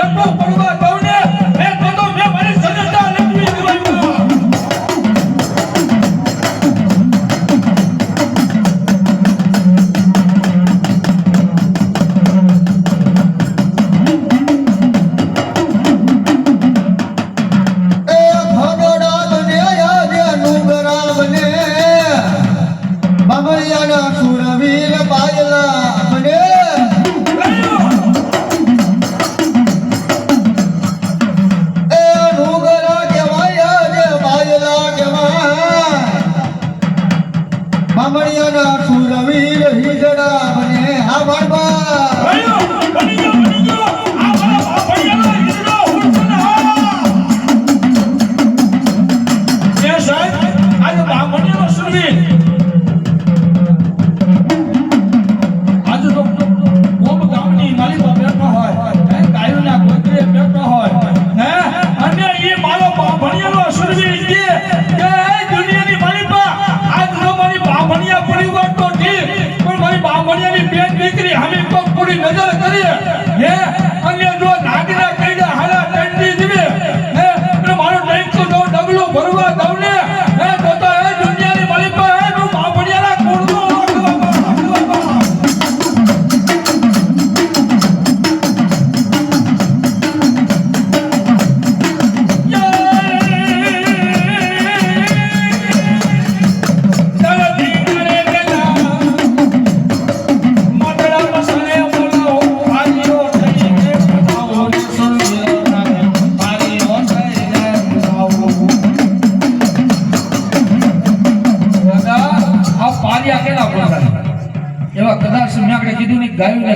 બેઠો સુરવીર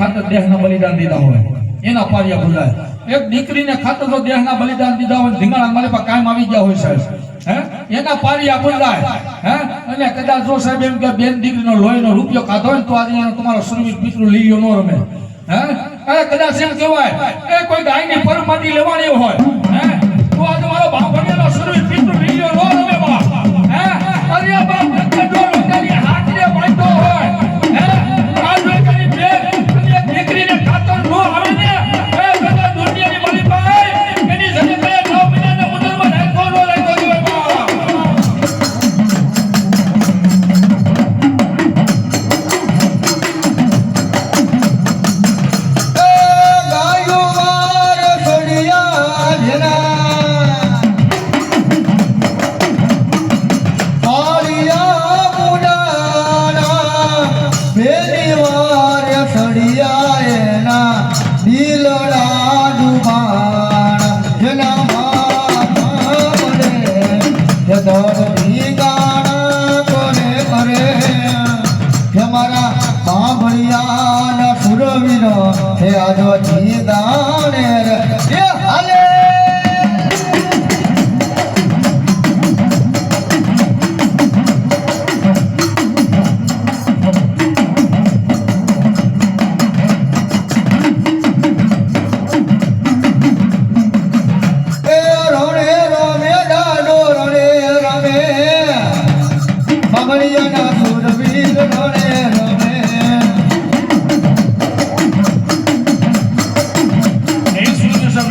ખાતર દેહના બલિદાન દીધા હોય. એના પારિયા ભૂલાય. એક દીકરીને ખાતર તો દેહના બલિદાન દીધા હોય, ધીંગાણા મારી પાસે કાયમ આવી ગયા હોય સાહેબ. એના પારિયા ભૂલાય. હે? અને કદાચ જો સાહેબ એમ કે બેન દીકરીનો લોહીનો રૂપિયો ખાધો હોય તો આજે તમારો સુરવીર પિતૃ લીયો ન રમે. હે? કદાચ એમ કહેવાય, એ કોઈ ગાયની પરમાટી લેવાની હોય. હે? તો આજે મારો બાપ બનેલો સુરવીર પિતૃ લીયો નો રમે બા હે? અરે બાપ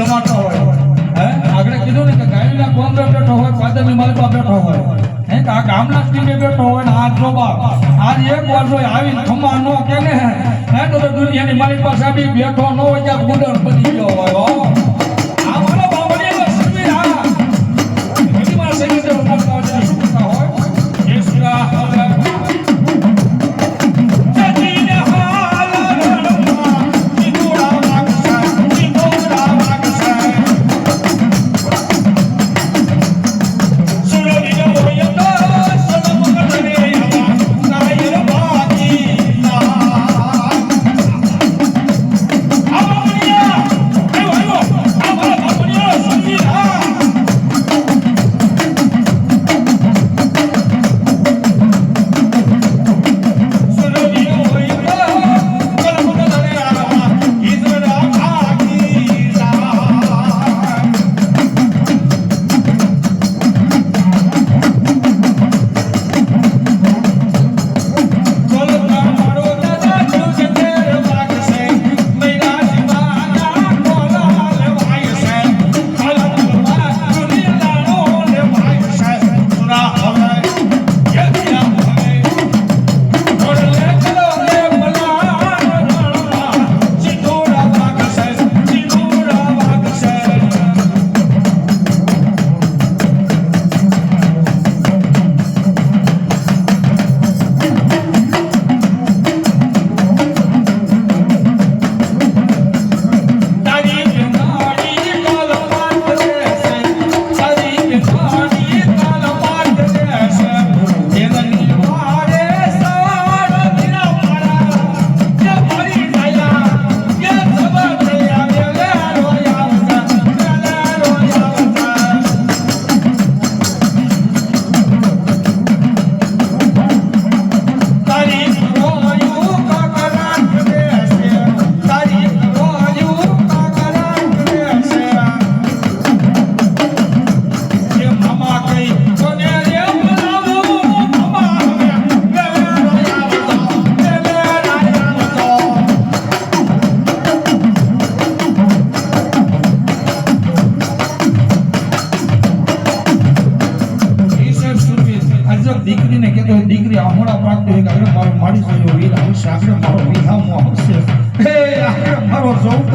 સાહેબ હોય આગળ કીધું ને કે ગાયના કોંદરે બેઠો હોય, પાદરની માલપા બેઠો હોય. હે કે આ ગામના સ્ટીમે બેઠો હોય ને આ જો બાપ, આજ એક વાર જો આવીને ખમા નો કે ને હે તો દુનિયાની માલિકા પાસે ઈ બેઠો ન હોય ત્યાં ગુડર બની ગયો હોય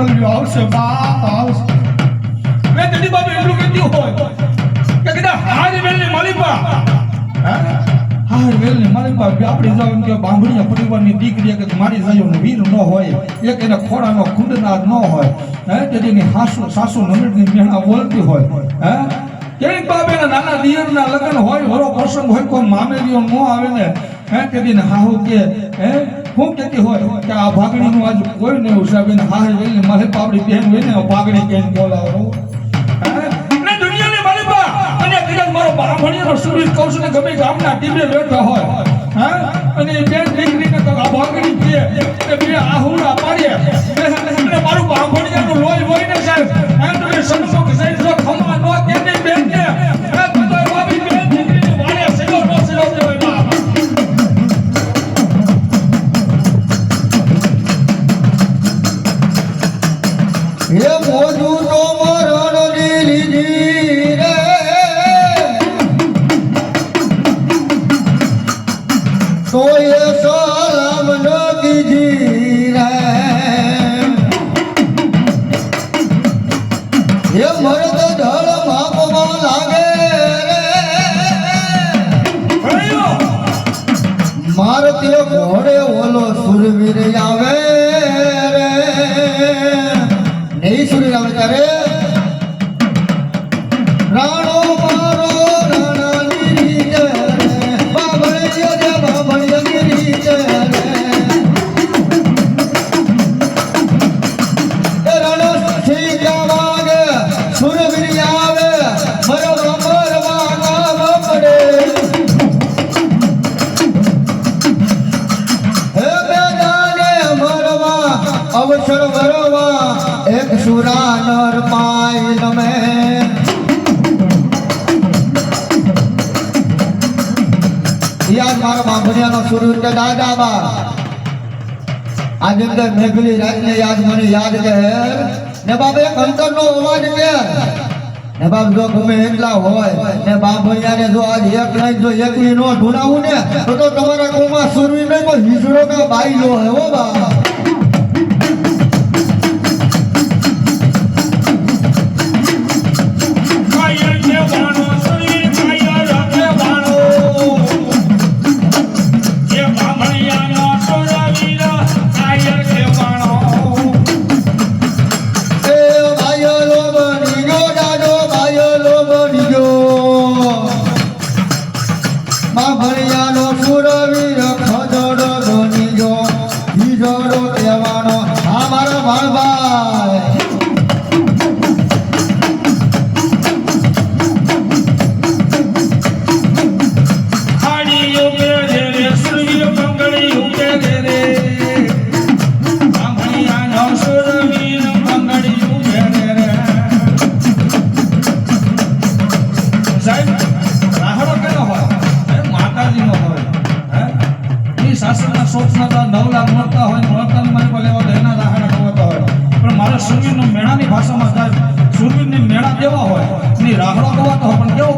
મારો આવશે બાપ આવશે. મેં તેની બાબે એટલું કીધું હોય કે કદાચ હાર વેલની માલિપા. હે? હાર વેલની માલિપા. આપણે જાવ કે બાંભણીયા પરિવારની દીકરી કે મારી જાયો વીર ન હોય એક એના ખોડાનો ખુંડનાર ન હોય હે? તેની સાસુ સાસુ નમણની મેણા બોલતી હોય હે? કેવી બાબે નાના દિયરના લગ્ન હોય વરો પ્રસંગ હોય કોઈ મામેલીઓ ન આવે ને હે? તેની હાહુ કે હે? હું કહેતી હોય કે આ ભાગણીનું આજ કોઈ નહીં ઉસાબે હારે હાહે મારે પાપડી બેન હોય ને ભાગણી કહીને બોલાવો? મારો બામણીનો કહું ને ગમે ગામના ટીમે બેઠા હોય, હા? અને એ દીકરીને આ ભાગણી કે આ બે તે ઘોડે ઓલો સુરવીર આવે. યાદ મારા બાંભણિયાનો ને બાપ, એક અંતરનો અવાજ કે? ને બાપ, જો ગમે એટલા હોય, ને બાંભણિયાને જો આજ એક એકલી નો ઢૂંઢાવું ને, તો તમારા કોમાં સુરવી નહીં કોઈ હિજડો કે બાઈ લો હે હો બા ઈ સાસરના શોખના તો નવ લાખ મળતા હોય મળતાની મારી પાસે લેવા એના રાહડા ખવાતા હોય. પણ મારે સુરવીરનો મેળાની ભાષામાં થાય સુરવીરની મેળા દેવા હોય, એની રાહડો ગવાતો હોય, પણ કેવો